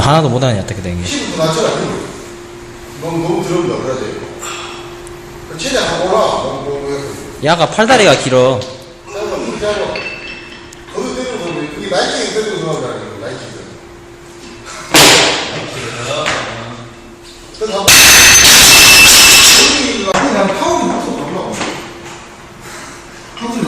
하나도 못하냐 어떻게 된 게. 힘도 낮잖아, 힘. 너무, 너무 들어온다, 그래야지. 최대한 하고 올라. 너무, 너무 해서. 야가 팔다리가 길어. 그렇게 하고. 거기 그게 거야. 그래서 한번. 여기, 파울이. 파울이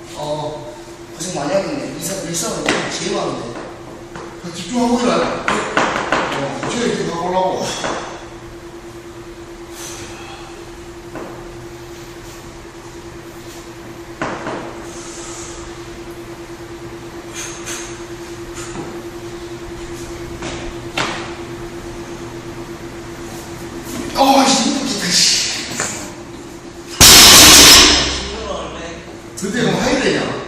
그래서 만약에 일사불사는 제외하는데. 그 집중하고 그래. 어, 어째 이렇게 가보려고. 그때 그럼 화요일이냐?